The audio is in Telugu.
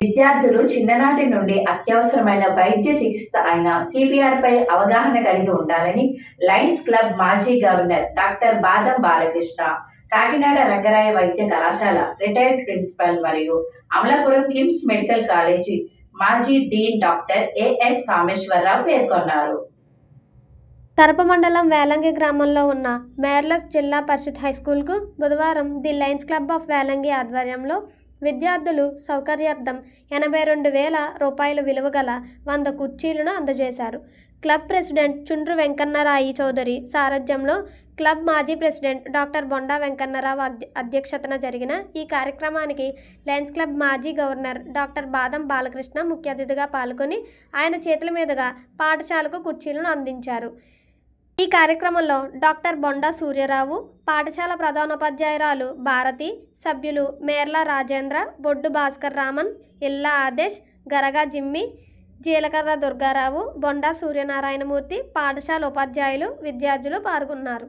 విద్యార్థులు చిన్ననాటి నుండి అత్యవసరమైన వైద్య చికిత్స అయిన సిపిఆర్ పై అవగాహన కలిగి ఉండాలని లయన్స్ క్లబ్ మాజీ గవర్నర్ డాక్టర్ బాదం బాలకృష్ణ కాకినాడ రంగరాయ వైద్య కళాశాల రిటైర్డ్ ప్రిన్సిపల్ మరియు అమలాపురం కిమ్స్ మెడికల్ కాలేజీ మాజీ డీన్ డాక్టర్ ఏఎస్ కామేశ్వరరావు పేర్కొన్నారు. కరప మండలం వేలంగి గ్రామంలో ఉన్న మేర్లస్ జిల్లా పరిషత్ హైస్కూల్కు బుధవారం the lions club of Velangi ఆధ్వర్యంలో విద్యార్థులు సౌకర్యార్థం ఎనభై రెండు వేల రూపాయల విలువ గల వంద కుర్చీలను అందజేశారు. క్లబ్ ప్రెసిడెంట్ చుండ్రు వెంకన్నరాయి చౌదరి సారథ్యంలో క్లబ్ మాజీ ప్రెసిడెంట్ డాక్టర్ బొండా వెంకన్నరావు అధ్య- అధ్యక్షతన జరిగిన ఈ కార్యక్రమానికి లయన్స్ క్లబ్ మాజీ గవర్నర్ డాక్టర్ బాదం బాలకృష్ణ ముఖ్య అతిథిగా పాల్గొని ఆయన చేతుల మీదుగా పాఠశాలకు కుర్చీలను అందించారు. ఈ కార్యక్రమంలో డాక్టర్ బొండా సూర్యరావు పాఠశాల ప్రధానోపాధ్యాయురాలు భారతి సభ్యులు మేర్ల రాజేంద్ర బొడ్డు భాస్కర్ రామన్ ఇల్లా ఆదేశ్ గరగా జిమ్మి జీలకర్ర దుర్గారావు బొండా సూర్యనారాయణమూర్తి పాఠశాల ఉపాధ్యాయులు విద్యార్థులు పాల్గొన్నారు.